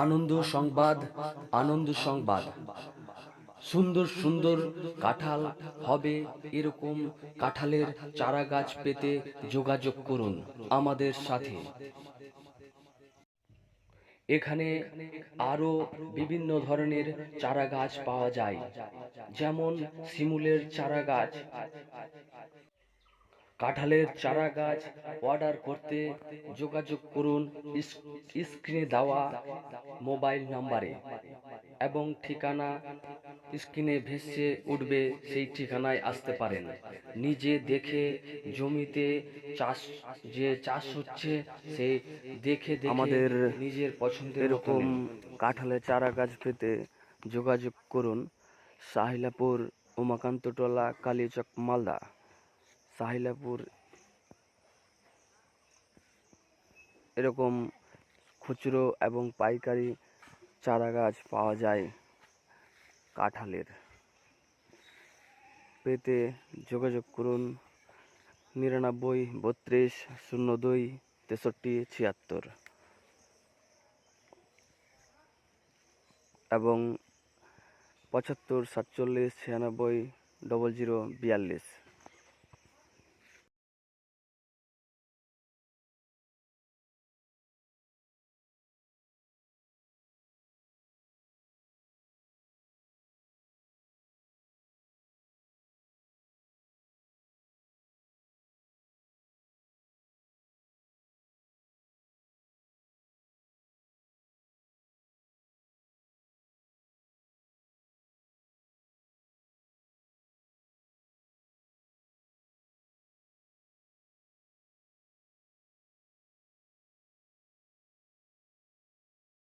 আনন্দ সংবাদ আনন্দ সংবাদ। সুন্দর সুন্দর কাঁঠাল হবে এরকম কাঁঠালের চারা গাছ পেতে যোগাযোগ করুন আমাদের সাথে। এখানে আরও বিভিন্ন ধরনের চারা গাছ পাওয়া যায়, যেমন শিমুলের চারা গাছ কাঁঠালের চারা গাছ অর্ডার করতে যোগাযোগ করুন স্ক্রিনে দেওয়া মোবাইল নাম্বারে এবং ঠিকানা স্ক্রিনে ভেসে উঠবে সেই ঠিকানায় আসতে পারেন। নিজে দেখে জমিতে চাষ যে চাষ হচ্ছে সেই দেখে দেখে আমাদের নিজের পছন্দের এরকম কাঁঠালের চারা গাছ পেতে যোগাযোগ করুন। সাহিলাপুর উমাকান্তটোলা কালীচক মালদা। সাহিলাপুর, এরকম খুচরো এবং পাইকারি চারা গাছ পাওয়া যায় কাঁঠালের। পেতে যোগাযোগ করুন নিরানব্বই, বত্রিশ, শূন্য দুই, তেষট্টি, ছিয়াত্তর এবং পঁচাত্তর, সাতচল্লিশ, ছিয়ানব্বই ডবল জিরো বিয়াল্লিশ।